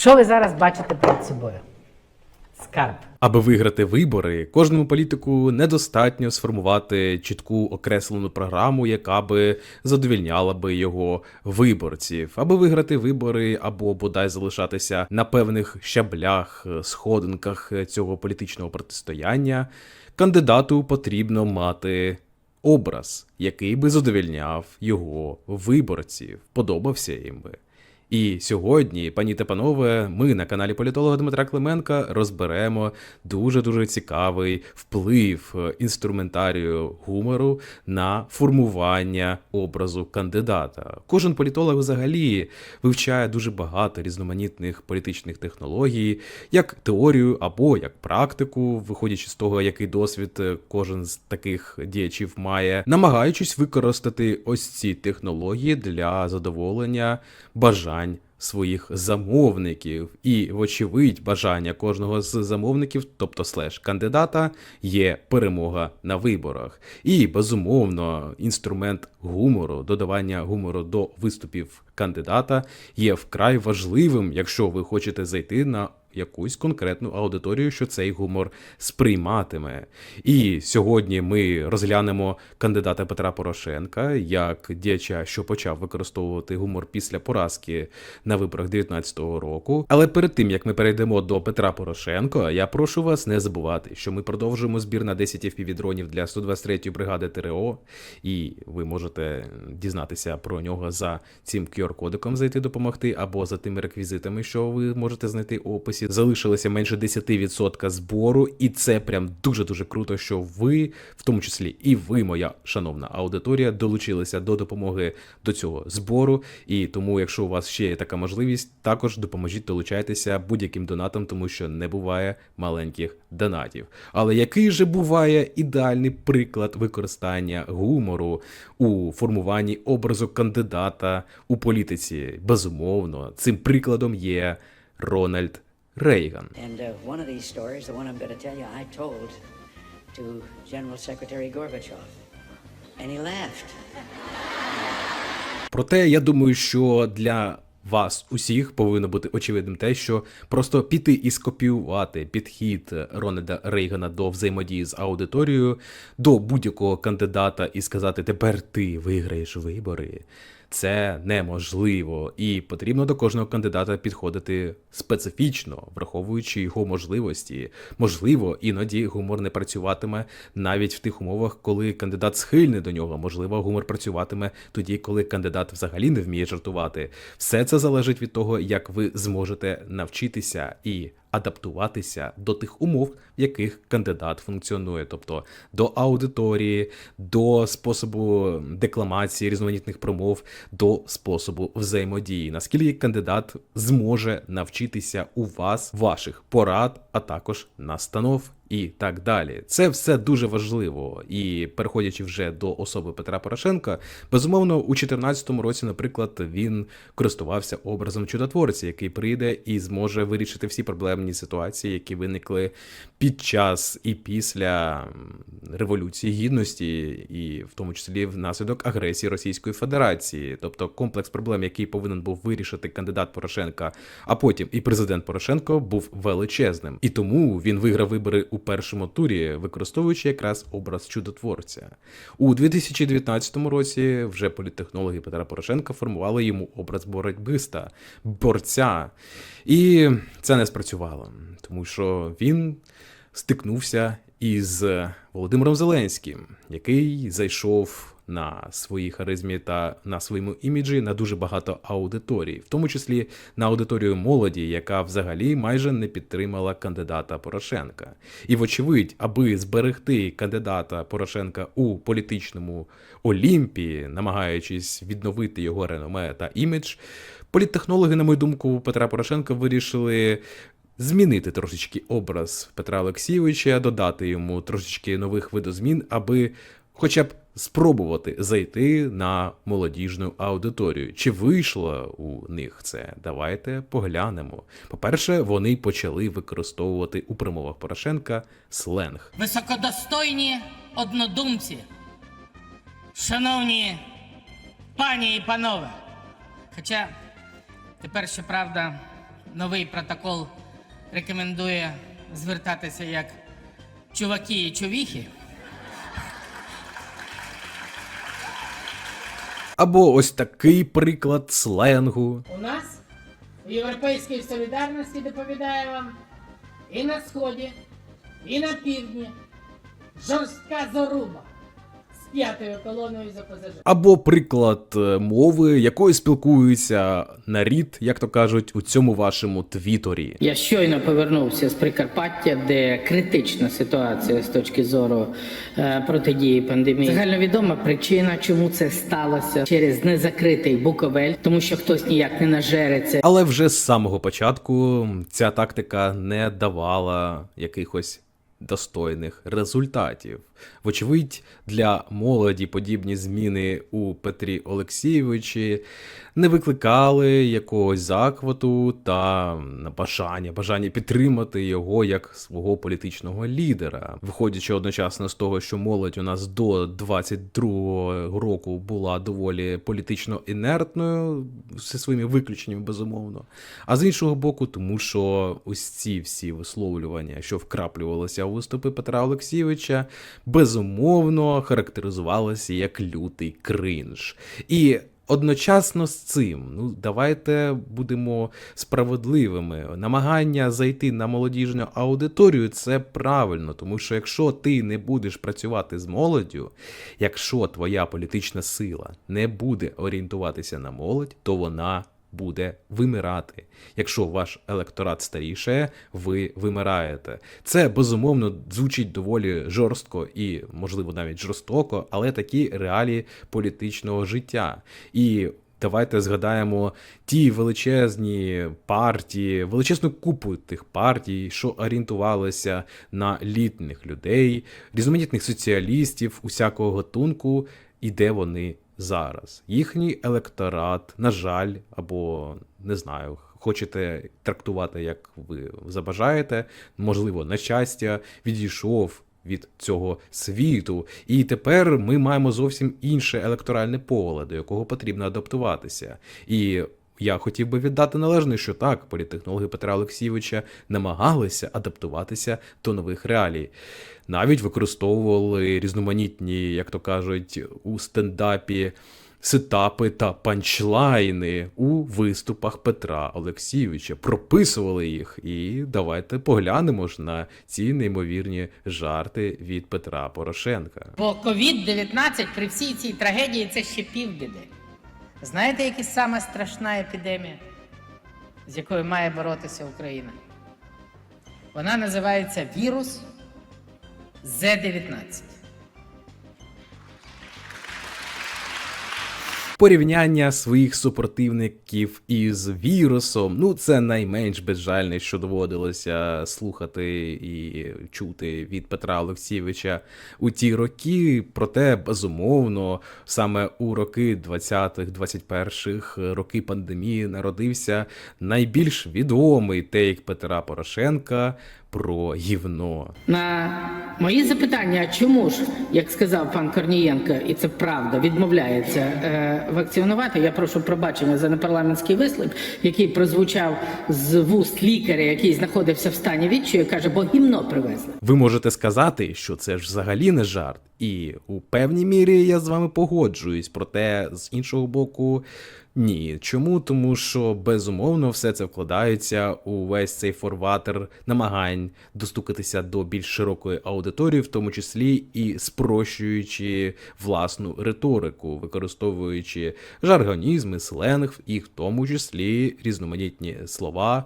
Що ви зараз бачите перед собою? Скарб. Аби виграти вибори, кожному політику недостатньо сформувати чітку окреслену програму, яка би задовільняла би його виборців. Аби виграти вибори або бодай залишатися на певних щаблях, сходинках цього політичного протистояння, кандидату потрібно мати образ, який би задовільняв його виборців, подобався їм би. І сьогодні, пані та панове, ми на каналі політолога Дмитра Клименка розберемо дуже дуже цікавий вплив е, інструментарію гумору на формування образу кандидата. Кожен політолог взагалі вивчає дуже багато різноманітних політичних технологій, як теорію або як практику, виходячи з того, який досвід е, кожен з таких діячів має, намагаючись використати ось ці технології для задоволення бажань своїх замовників. І, вочевидь, бажання кожного з замовників, тобто слеш кандидата, є перемога на виборах. І, безумовно, інструмент гумору, додавання гумору до виступів кандидата є вкрай важливим, якщо ви хочете зайти на якусь конкретну аудиторію, що цей гумор сприйматиме. І сьогодні ми розглянемо кандидата Петра Порошенка як діяча, що почав використовувати гумор після поразки на виборах 19-го року. Але перед тим як ми перейдемо до Петра Порошенка, я прошу вас не забувати, що ми продовжуємо збір на 10 FPV-дронів для 123-ї бригади ТРО, і ви можете дізнатися про нього за цим QR-кодиком зайти допомогти, або за тими реквізитами, що ви можете знайти у описі. Залишилося менше 10% збору, і це прям дуже дуже круто, що ви, в тому числі і ви, моя шановна аудиторія, долучилися до допомоги до цього збору. І тому, якщо у вас ще є така можливість, також допоможіть долучайтеся будь-яким донатом, тому що не буває маленьких донатів. Але який же буває ідеальний приклад використання гумору у формуванні образу кандидата у політиці? Безумовно, цим прикладом є Рональд Рейган. Uh. Проте я думаю, що для вас усіх повинно бути очевидним те, що просто піти і скопіювати підхід Рональда Рейгана до взаємодії з аудиторією до будь-якого кандидата і сказати тепер ти виграєш вибори. Це неможливо, і потрібно до кожного кандидата підходити специфічно, враховуючи його можливості. Можливо, іноді гумор не працюватиме навіть в тих умовах, коли кандидат схильний до нього. Можливо, гумор працюватиме тоді, коли кандидат взагалі не вміє жартувати. Все це залежить від того, як ви зможете навчитися і адаптуватися до тих умов, в яких кандидат функціонує, тобто до аудиторії, до способу декламації різноманітних промов, до способу взаємодії. Наскільки кандидат зможе навчитися у вас ваших порад, а також настанов. І так далі, це все дуже важливо. І переходячи вже до особи Петра Порошенка, безумовно, у 2014 році, наприклад, він користувався образом чудотворця, який прийде і зможе вирішити всі проблемні ситуації, які виникли під час і після революції гідності, і в тому числі внаслідок агресії Російської Федерації, тобто комплекс проблем, який повинен був вирішити кандидат Порошенка, а потім і президент Порошенко був величезним. І тому він виграв вибори у першому турі, використовуючи якраз образ чудотворця. У 2019 році вже політтехнологи Петра Порошенка формували йому образ боротьбиста, борця. І це не спрацювало, тому що він стикнувся із Володимиром Зеленським, який зайшов на своїй харизмі та на своєму іміджі на дуже багато аудиторій, в тому числі на аудиторію молоді, яка взагалі майже не підтримала кандидата Порошенка. І, вочевидь, аби зберегти кандидата Порошенка у політичному Олімпі, намагаючись відновити його реноме та імідж, політтехнологи, на мою думку, Петра Порошенка вирішили змінити трошечки образ Петра Олексійовича, додати йому трошечки нових видозмін, аби хоча б спробувати зайти на молодіжну аудиторію. Чи вийшло у них це? Давайте поглянемо. По-перше, вони почали використовувати у промовах Порошенка сленг. Високодостойні однодумці, шановні пані і панове. Хоча тепер, щоправда, новий протокол рекомендує звертатися як чуваки і чувіхи. Або ось такий приклад сленгу. У нас в Європейській солідарності доповідає вам і на сході, і на півдні жорстка заруба п'ятою колоною за пасажирів. Або приклад е, мови, якою спілкуються нарід, як то кажуть, у цьому вашому твіторі. Я щойно повернувся з Прикарпаття, де критична ситуація з точки зору е, протидії пандемії. Загальновідома причина, чому це сталося через незакритий Буковель, тому що хтось ніяк не нажереться. Але вже з самого початку ця тактика не давала якихось достойних результатів. Вочевидь, для молоді подібні зміни у Петрі Олексійовичі не викликали якогось захвату та бажання, бажання підтримати його як свого політичного лідера, виходячи одночасно з того, що молодь у нас до 22-го року була доволі політично інертною, зі своїми виключеннями, безумовно. А з іншого боку, тому що ось ці всі висловлювання, що вкраплювалися у виступи Петра Олексійовича, безумовно характеризувалися як лютий кринж. І Одночасно з цим, ну давайте будемо справедливими. Намагання зайти на молодіжну аудиторію це правильно, тому що якщо ти не будеш працювати з молоддю, якщо твоя політична сила не буде орієнтуватися на молодь, то вона буде вимирати. Якщо ваш електорат старіше, ви вимираєте. Це безумовно звучить доволі жорстко і, можливо, навіть жорстоко, але такі реалії політичного життя. І Давайте згадаємо ті величезні партії, величезну купу тих партій, що орієнтувалися на літніх людей, різноманітних соціалістів, усякого гатунку, і де вони зараз. Їхній електорат, на жаль, або не знаю, хочете трактувати, як ви забажаєте, можливо, на щастя, відійшов від цього світу. І тепер ми маємо зовсім інше електоральне поле, до якого потрібно адаптуватися. І я хотів би віддати належне, що так, політтехнологи Петра Олексійовича намагалися адаптуватися до нових реалій. Навіть використовували різноманітні, як то кажуть, у стендапі сетапи та панчлайни у виступах Петра Олексійовича. Прописували їх. І давайте поглянемо ж на ці неймовірні жарти від Петра Порошенка. Бо COVID-19 при всій цій трагедії це ще півбіди. Знаєте, яка саме страшна епідемія, з якою має боротися Україна? Вона називається вірус З-19. Порівняння своїх супротивників із вірусом, ну це найменш безжальне, що доводилося слухати і чути від Петра Олексійовича у ті роки. Проте, безумовно, саме у роки 20-х, 21-х, роки пандемії народився найбільш відомий тейк Петра Порошенка про гівно. На мої запитання, чому ж, як сказав пан Корнієнко, і це правда, відмовляється е, вакцинувати, я прошу пробачення за непарламентський вислів, який прозвучав з вуст лікаря, який знаходився в стані відчаю, каже, бо гімно привезли. Ви можете сказати, що це ж взагалі не жарт, і у певній мірі я з вами погоджуюсь, проте з іншого боку. Ні, чому? Тому що безумовно все це вкладається у весь цей форватер намагань достукатися до більш широкої аудиторії, в тому числі і спрощуючи власну риторику, використовуючи жаргонізми, сленг, і в тому числі різноманітні слова.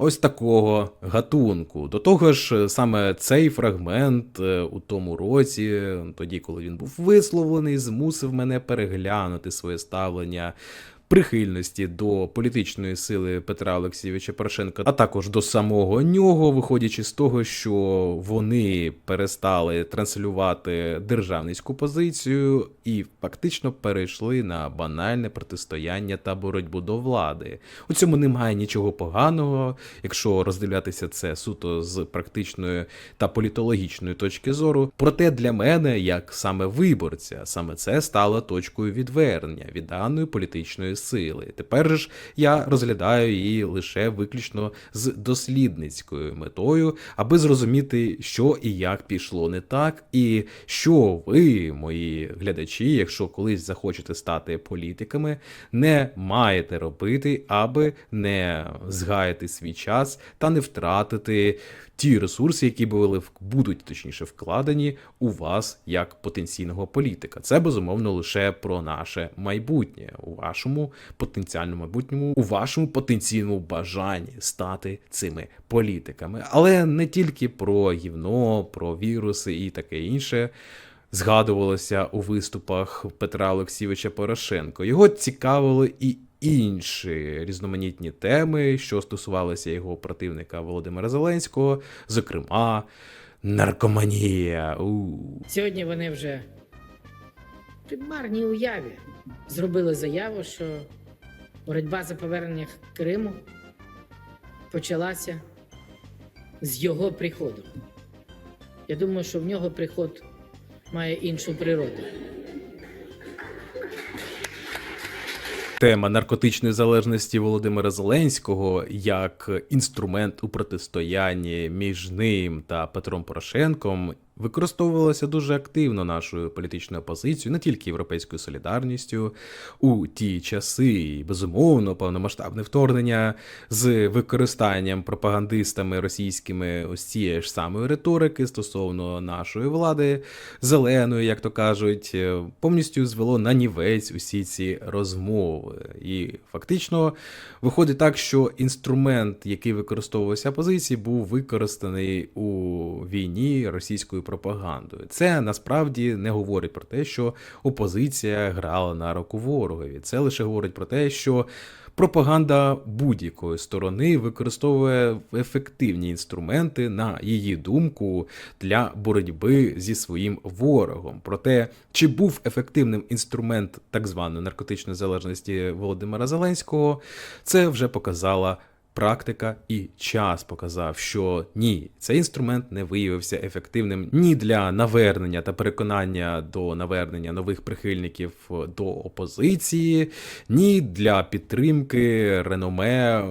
Ось такого гатунку. До того ж, саме цей фрагмент е, у тому році, тоді, коли він був висловлений, змусив мене переглянути своє ставлення. Прихильності до політичної сили Петра Олексійовича Порошенка, а також до самого нього, виходячи з того, що вони перестали транслювати державницьку позицію і фактично перейшли на банальне протистояння та боротьбу до влади. У цьому немає нічого поганого, якщо роздивлятися це суто з практичної та політологічної точки зору. Проте для мене, як саме виборця, саме це стало точкою відвернення від даної політичної сили. Тепер ж я розглядаю її лише виключно з дослідницькою метою, аби зрозуміти, що і як пішло не так, і що ви, мої глядачі, якщо колись захочете стати політиками, не маєте робити, аби не згаяти свій час та не втратити ті ресурси, які були будуть точніше вкладені у вас як потенційного політика. Це безумовно лише про наше майбутнє у вашому потенціальному майбутньому, у вашому потенційному бажанні стати цими політиками, але не тільки про гівно, про віруси і таке інше. Згадувалося у виступах Петра Олексійовича Порошенко. Його цікавили і інші різноманітні теми, що стосувалися його противника Володимира Зеленського, зокрема, наркоманія. У. Сьогодні вони вже при марній уяві зробили заяву, що боротьба за повернення Криму почалася з його приходу. Я думаю, що в нього приход має іншу природу. Тема наркотичної залежності Володимира Зеленського як інструмент у протистоянні між ним та Петром Порошенком використовувалася дуже активно нашою політичною опозицією, не тільки європейською солідарністю у ті часи. І, безумовно, повномасштабне вторгнення з використанням пропагандистами російськими ось цієї ж самої риторики стосовно нашої влади зеленої, як то кажуть, е, повністю звело на нівець усі ці розмови. І фактично виходить так, що інструмент, який використовувався опозиції, був використаний у війні російською пропагандою. Це насправді не говорить про те, що опозиція грала на руку ворогові. Це лише говорить про те, що пропаганда будь-якої сторони використовує ефективні інструменти, на її думку, для боротьби зі своїм ворогом. Проте, чи був ефективним інструмент так званої наркотичної залежності Володимира Зеленського, це вже показала. Практика і час показав, що ні, цей інструмент не виявився ефективним ні для навернення та переконання до навернення нових прихильників до опозиції, ні для підтримки реноме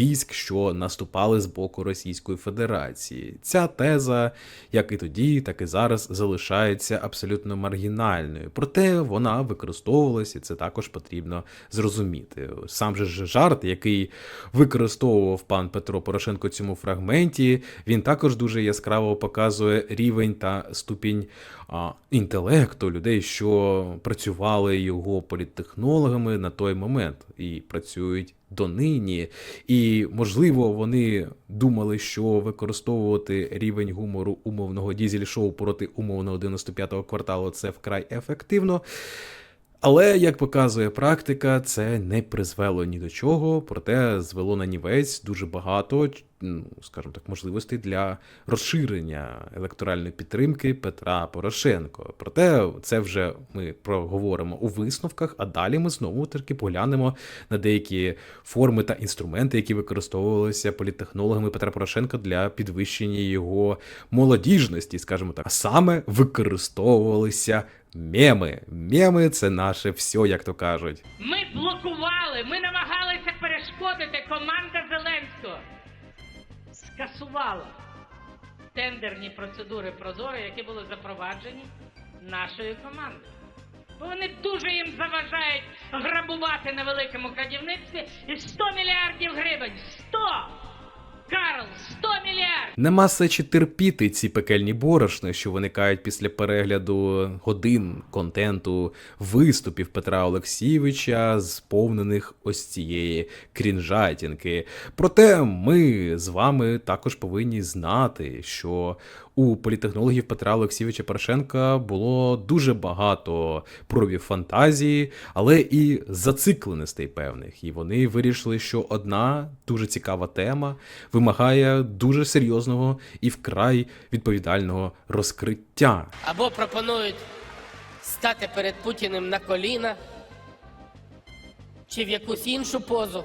військ, що наступали з боку Російської Федерації. Ця теза, як і тоді, так і зараз, залишається абсолютно маргінальною. Проте вона використовувалася, і це також потрібно зрозуміти. Сам же жарт, який використовував пан Петро Порошенко цьому фрагменті, він також дуже яскраво показує рівень та ступінь а, інтелекту людей, що працювали його політтехнологами на той момент і працюють донині. І, можливо, вони думали, що використовувати рівень гумору умовного дізель-шоу проти умовного 95-го кварталу це вкрай ефективно. Але, як показує практика, це не призвело ні до чого, проте звело на нівець дуже багато, ну, скажімо так, можливостей для розширення електоральної підтримки Петра Порошенко. Проте це вже ми проговоримо у висновках, а далі ми знову таки поглянемо на деякі форми та інструменти, які використовувалися політтехнологами Петра Порошенка для підвищення його молодіжності, скажімо так, а саме використовувалися. Меми. Меми це наше все, як то кажуть. Ми блокували, ми намагалися перешкодити. Команда Зеленського скасувала тендерні процедури Прозоро, які були запроваджені нашою командою. Бо вони дуже їм заважають грабувати на великому крадівництві і 100 мільярдів гривень. 100! Карл, 100 мільярд! Нема сечі терпіти ці пекельні борошни, що виникають після перегляду годин контенту виступів Петра Олексійовича, сповнених ось цієї крінжатінки. Проте ми з вами також повинні знати, що у політехнологів Петра Олексійовича Порошенка було дуже багато проявів фантазії, але і зацикленостей певних. І вони вирішили, що одна дуже цікава тема вимагає дуже серйозного і вкрай відповідального розкриття. або пропонують стати перед Путіним на коліна чи в якусь іншу позу.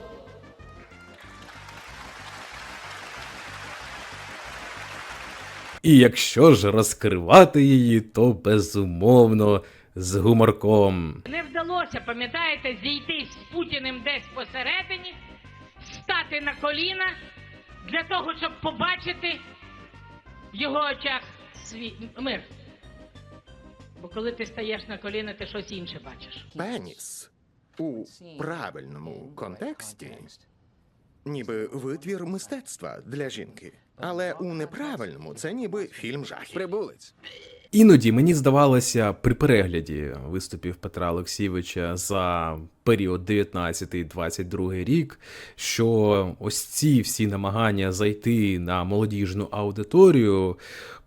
І якщо ж розкривати її, то безумовно з гуморком. Не вдалося, пам'ятаєте, зійти з Путіним десь посередині, стати на коліна для того, щоб побачити в його очах свій мир. Бо коли ти стаєш на коліна, ти щось інше бачиш. Пеніс у правильному контексті ніби витвір мистецтва для жінки. Але у неправильному це ніби фільм жахів. Прибулець. Іноді мені здавалося при перегляді виступів Петра Олексійовича за період 19-22 рік, що ось ці всі намагання зайти на молодіжну аудиторію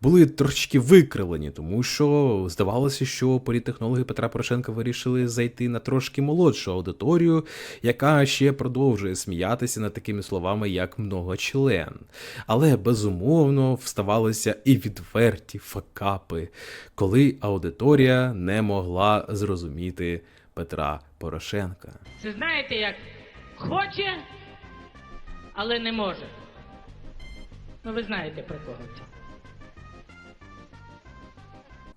були трошки викривлені, тому що здавалося, що політтехнологи Петра Порошенка вирішили зайти на трошки молодшу аудиторію, яка ще продовжує сміятися над такими словами, як многочлен. Але безумовно вставалися і відверті факапи, коли аудиторія не могла зрозуміти Петра Порошенка. Це знаєте, як хоче, але не може. Ну, ви знаєте про кого це.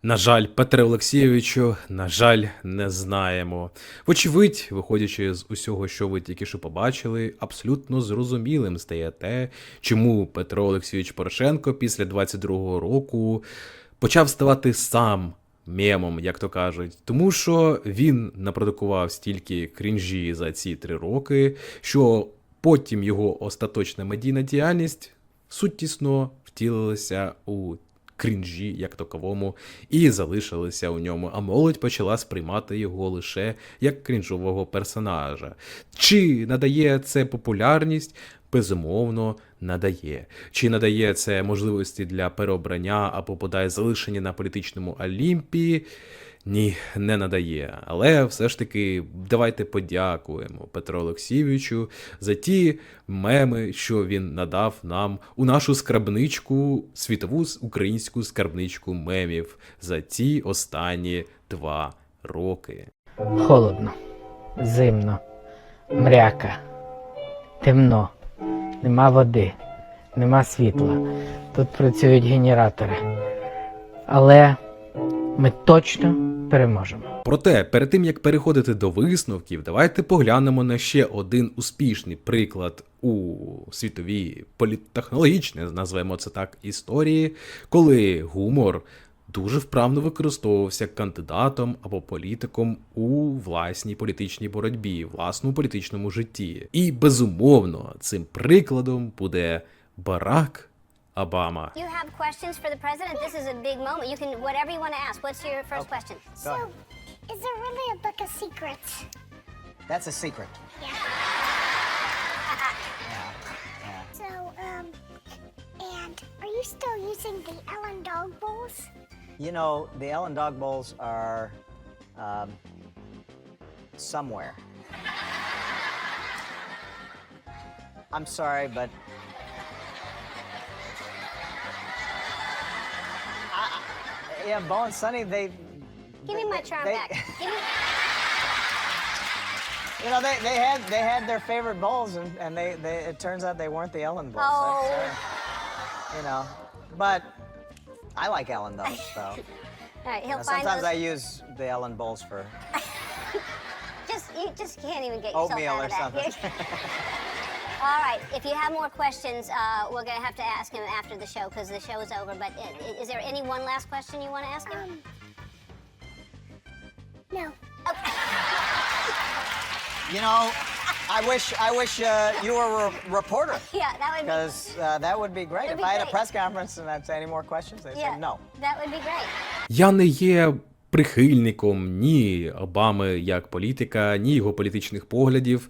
На жаль, Петре Олексійовичу, на жаль, не знаємо. Вочевидь, виходячи з усього, що ви тільки що побачили, абсолютно зрозумілим стає те, чому Петро Олексійович Порошенко після 22-го року почав ставати сам мемом, як то кажуть, тому що він напродукував стільки крінжі за ці три роки, що потім його остаточна медійна діяльність суттісно втілилася у крінжі як таковому і залишилися у ньому, а молодь почала сприймати його лише як крінжового персонажа. Чи надає це популярність? Безумовно, надає. Чи надає це можливості для переобрання або подай залишення на політичному Олімпі? Ні, не надає. Але все ж таки давайте подякуємо Петру Олексійовичу за ті меми, що він надав нам у нашу скарбничку, світову українську скарбничку мемів за ці останні два роки. Холодно, зимно, мряка, темно, нема води, нема світла. Тут працюють генератори. Але ми точно переможемо. Проте, перед тим як переходити до висновків, давайте поглянемо на ще один успішний приклад у світовій політтехнологічній, назвемо це так, історії, коли гумор дуже вправно використовувався кандидатом або політиком у власній політичній боротьбі, власному політичному житті. І безумовно, цим прикладом буде Барак Обама. You have questions for the president? This is a big moment. You can, whatever you want to ask. What's your first okay. question? So, is there really a book of secrets? That's a secret. Yeah. yeah. yeah. So, um, and are you still using the Ellen Dog Bowls? You know, the Ellen Dog Bowls are um, somewhere. I'm sorry, but. I, yeah, Bo and Sonny, they. Give me my charm they- back. Give me, You know, they, they had they had their favorite bowls, and, and they, they it turns out they weren't the Ellen bowls. Oh. That's, uh, you know, but I like Ellen though. So all right, he'll Now, find sometimes those. I use the Ellen bowls for Just, you just can't even get yourself oatmeal out or of that. something. all right, if you have more questions, uh, we're going to have to ask him after the show because the show is over. But i- is there any one last question you want to ask him? Um, no. You know, I wish I wish uh, you were a reporter yeah, that would be. because uh, that would be great. That'd if be I had a great. press conference and I'd say any more questions, they'd Yeah, say no. that would be great. Я не є прихильником ні Обами як політика, ні його політичних поглядів,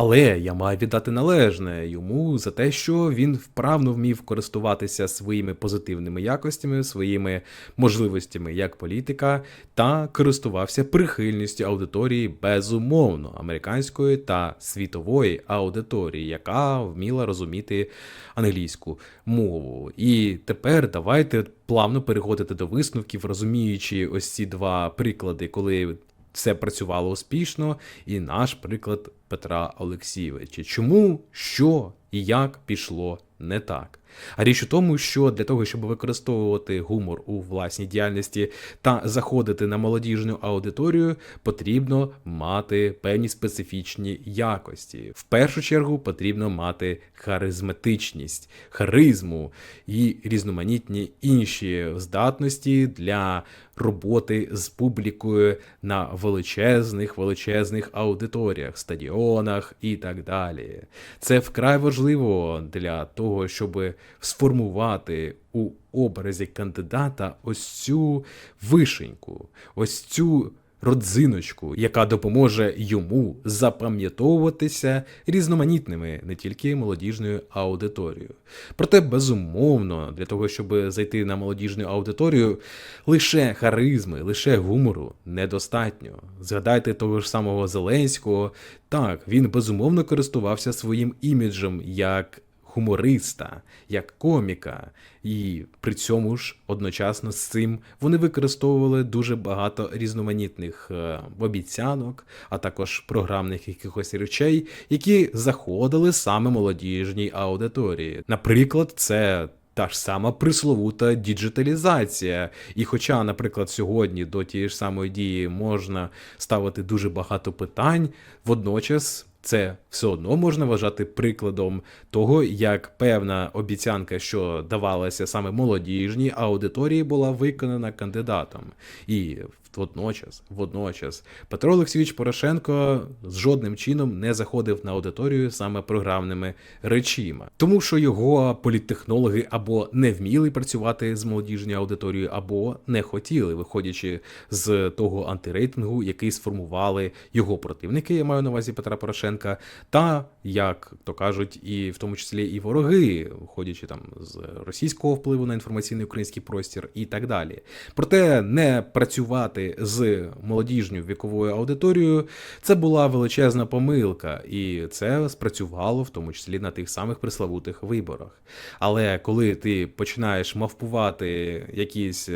але я маю віддати належне йому за те, що він вправно вмів користуватися своїми позитивними якостями, своїми можливостями як політика, та користувався прихильністю аудиторії безумовно американської та світової аудиторії, яка вміла розуміти англійську мову. І тепер давайте плавно переходити до висновків, розуміючи ось ці два приклади, коли все працювало успішно, і наш приклад Петра Олексійовича. Чому, що і як пішло не так? А річ у тому, що для того, щоб використовувати гумор у власній діяльності та заходити на молодіжну аудиторію, потрібно мати певні специфічні якості. В першу чергу потрібно мати харизматичність, харизму і різноманітні інші здатності для роботи з публікою на величезних величезних аудиторіях, стадіонах і так далі. Це вкрай важливо для того, щоб сформувати у образі кандидата ось цю вишеньку, ось цю родзиночку, яка допоможе йому запам'ятовуватися різноманітними не тільки молодіжною аудиторією. Проте, безумовно, для того, щоб зайти на молодіжну аудиторію, лише харизми, лише гумору недостатньо. Згадайте того ж самого Зеленського. Так, він безумовно користувався своїм іміджем як гумориста, як коміка, і при цьому ж одночасно з цим вони використовували дуже багато різноманітних е, обіцянок, а також програмних якихось речей, які заходили саме молодіжній аудиторії. Наприклад, це. Та ж сама присловута діджиталізація. І хоча, наприклад, сьогодні до тієї ж самої дії можна ставити дуже багато питань, водночас це все одно можна вважати прикладом того, як певна обіцянка, що давалася саме молодіжній аудиторії, була виконана кандидатом. І водночас, водночас, Петро Олексійович Порошенко з жодним чином не заходив на аудиторію саме програмними речима, тому що його політтехнологи або не вміли працювати з молодіжною аудиторією, або не хотіли, виходячи з того антирейтингу, який сформували його противники, я маю на увазі Петра Порошенка, та як то кажуть, і в тому числі і вороги, виходячи там з російського впливу на інформаційний український простір і так далі. Проте не працювати з молодіжньою віковою аудиторією це була величезна помилка, і це спрацювало в тому числі на тих самих приславутих виборах. Але коли ти починаєш мавпувати якісь.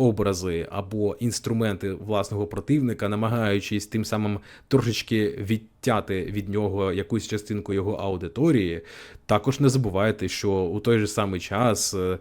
Образи або інструменти власного противника, намагаючись тим самим трошечки відтяти від нього якусь частинку його аудиторії, також не забувайте, що у той же самий час е,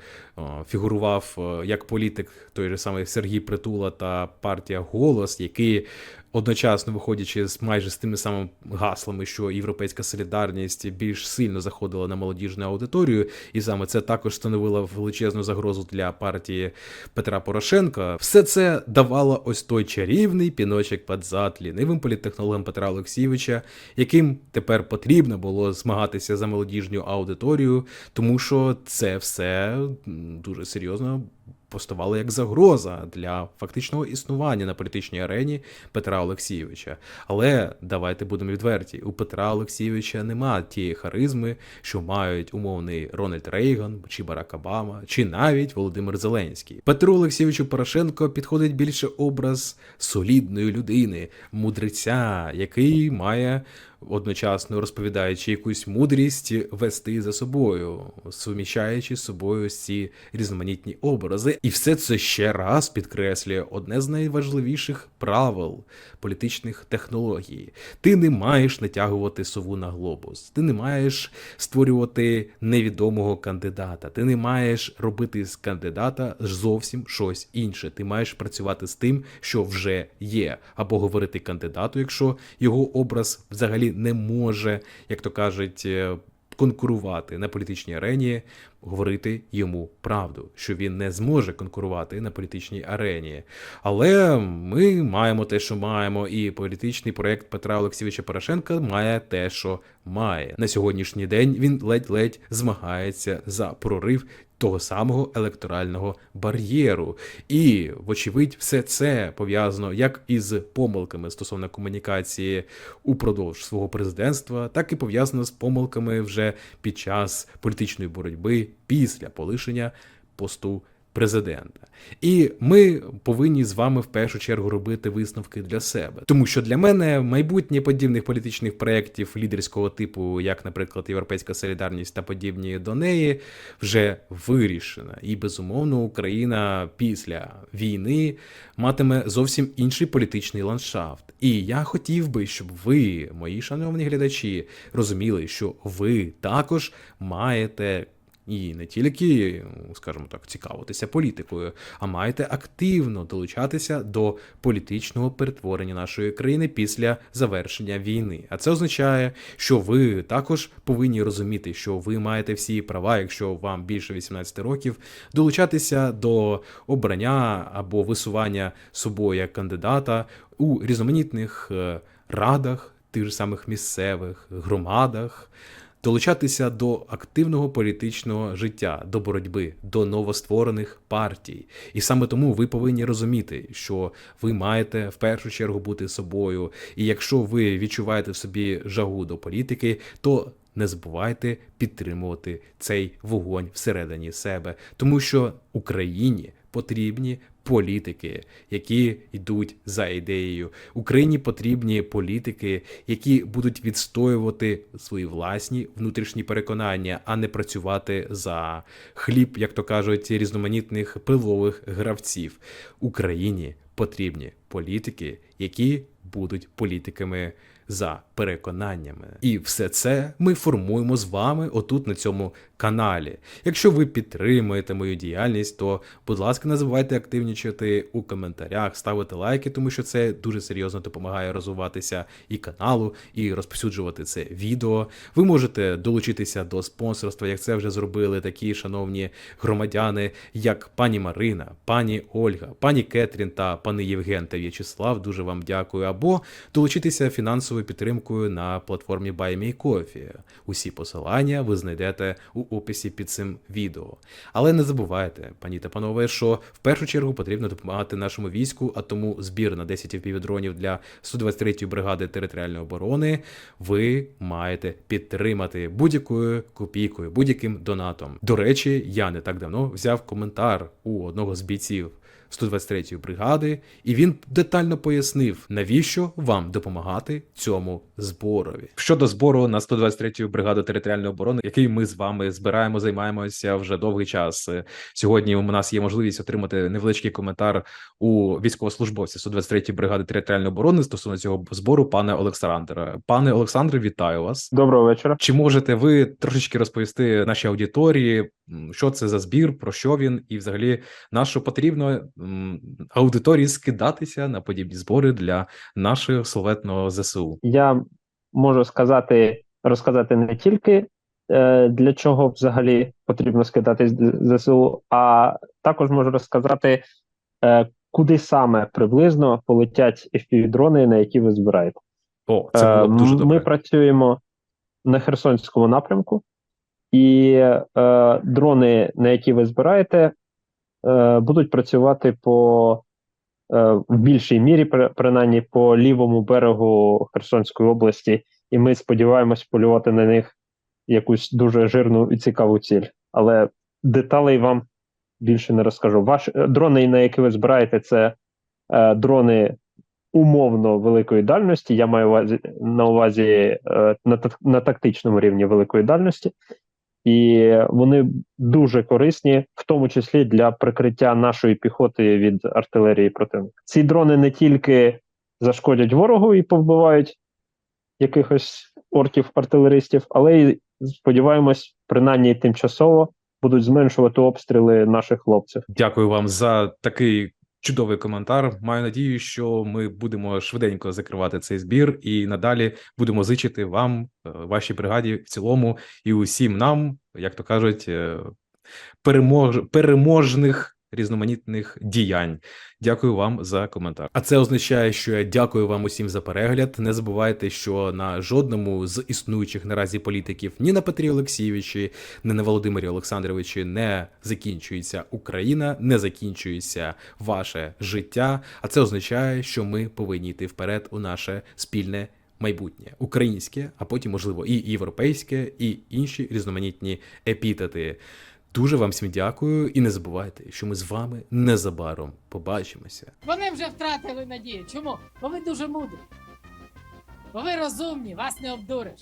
фігурував е, як політик той же самий Сергій Притула та партія Голос, які одночасно виходячи з майже з тими самими гаслами, що європейська солідарність більш сильно заходила на молодіжну аудиторію, і саме це також становило величезну загрозу для партії Петра Порошенка. Все це давало ось той чарівний піночок під зад лінивим політтехнологам Петра Олексійовича, яким тепер потрібно було змагатися за молодіжню аудиторію, тому що це все дуже серйозно поставало як загроза для фактичного існування на політичній арені Петра Олексійовича. Але давайте будемо відверті: у Петра Олексійовича нема тієї харизми, що мають умовний Рональд Рейган чи Барак Обама, чи навіть Володимир Зеленський. Петру Олексійовичу Порошенко підходить більше образ солідної людини, мудреця, який має. Одночасно розповідаючи якусь мудрість вести за собою, суміщаючи з собою ці різноманітні образи, і все це ще раз підкреслює одне з найважливіших правил політичних технологій. Ти не маєш натягувати сову на глобус, ти не маєш створювати невідомого кандидата, ти не маєш робити з кандидата зовсім щось інше. Ти маєш працювати з тим, що вже є, або говорити кандидату, якщо його образ взагалі не може, як то кажуть. е, Конкурувати на політичній арені, говорити йому правду, що він не зможе конкурувати на політичній арені. Але ми маємо те, що маємо, і політичний проект Петра Олексійовича Порошенка має те, що має. На сьогоднішній день він ледь-ледь змагається за прорив того самого електорального бар'єру. І, вочевидь, все це пов'язано як із помилками стосовно комунікації упродовж свого президентства, так і пов'язано з помилками вже під час політичної боротьби після полишення посту президента. І ми повинні з вами в першу чергу робити висновки для себе. Тому що для мене майбутнє подібних політичних проєктів лідерського типу, як, наприклад, Європейська Солідарність та подібні до неї, вже вирішена. І безумовно, Україна після війни матиме зовсім інший політичний ландшафт. І я хотів би, щоб ви, мої шановні глядачі, розуміли, що ви також маєте і не тільки, скажімо так, цікавитися політикою, а маєте активно долучатися до політичного перетворення нашої країни після завершення війни. А це означає, що ви також повинні розуміти, що ви маєте всі права, якщо вам більше 18 років, долучатися до обрання або висування собою як кандидата у різноманітних е, радах, тих же самих місцевих громадах долучатися до активного політичного життя, до боротьби, до новостворених партій. І саме тому ви повинні розуміти, що ви маєте в першу чергу бути собою. І якщо ви відчуваєте в собі жагу до політики, то не забувайте підтримувати цей вогонь всередині себе, тому що Україні потрібні політики, які йдуть за ідеєю. Україні потрібні політики, які будуть відстоювати свої власні внутрішні переконання, а не працювати за хліб, як то кажуть, різноманітних пилових гравців. Україні потрібні політики, які будуть політиками за переконаннями. І все це ми формуємо з вами отут на цьому каналі. Якщо ви підтримуєте мою діяльність, то, будь ласка, не забувайте активнічати у коментарях, ставити лайки, тому що це дуже серйозно допомагає розвиватися і каналу, і розповсюджувати це відео. Ви можете долучитися до спонсорства, як це вже зробили такі шановні громадяни, як пані Марина, пані Ольга, пані Кетрін та пани Євген та В'ячеслав. Дуже вам дякую. Або долучитися фінансовою підтримкою на платформі BuyMeCoffee. Усі посилання ви знайдете у описі під цим відео. Але не забувайте, пані та панове, що в першу чергу потрібно допомагати нашому війську, а тому збір на 10 впівдронів для 123-ї бригади територіальної оборони ви маєте підтримати будь-якою копійкою, будь-яким донатом. До речі, я не так давно взяв коментар у одного з бійців 123-ї бригади, і він детально пояснив, навіщо вам допомагати цьому зборові. Щодо збору на 123-ю бригаду територіальної оборони, який ми з вами збираємо, займаємося вже довгий час. Сьогодні у нас є можливість отримати невеличкий коментар у військовослужбовця 123-ї бригади територіальної оборони стосовно цього збору, пане Олександре. Пане Олександре, вітаю вас. Доброго вечора. Чи можете ви трошечки розповісти нашій аудиторії, що це за збір, про що він, і взагалі на що потрібно аудиторії скидатися на подібні збори для нашого славетного ЗСУ? Я можу сказати, розказати не тільки е, для чого взагалі потрібно скидатись ЗСУ, а також можу розказати, е, куди саме приблизно полетять FPV-дрони, на які ви збираєте. О, це було дуже Е, добре. Ми працюємо на Херсонському напрямку, і е, дрони, на які ви збираєте, е, будуть працювати по е, в більшій мірі, принаймні по лівому берегу Херсонської області, і ми сподіваємось полювати на них якусь дуже жирну і цікаву ціль. Але деталей вам більше не розкажу. Ваш е, дрони, на які ви збираєте, це е, дрони умовно великої дальності. Я маю увазі, на увазі е, на, на тактичному рівні великої дальності, і вони дуже корисні, в тому числі для прикриття нашої піхоти від артилерії противника. Ці дрони не тільки зашкодять ворогу і повбивають якихось орків-артилеристів, але й сподіваємось, принаймні тимчасово будуть зменшувати обстріли наших хлопців. Дякую вам за такий чудовий коментар. Маю надію, що ми будемо швиденько закривати цей збір і надалі будемо зичити вам, е, вашій бригаді в цілому і усім нам, як то кажуть, е, перемож... переможних різноманітних діянь. Дякую вам за коментар. А це означає, що я дякую вам усім за перегляд. Не забувайте, що на жодному з існуючих наразі політиків ні на Петрі Олексійовичі, ні на Володимирі Олександровичі не закінчується Україна, не закінчується ваше життя. А це означає, що ми повинні йти вперед у наше спільне. Майбутнє українське, а потім, можливо, і європейське, і інші різноманітні епітети. Дуже вам всім дякую, і не забувайте, що ми з вами незабаром побачимося. Вони вже втратили надію. Чому? Бо ви дуже мудрі. Бо ви розумні, вас не обдуриш.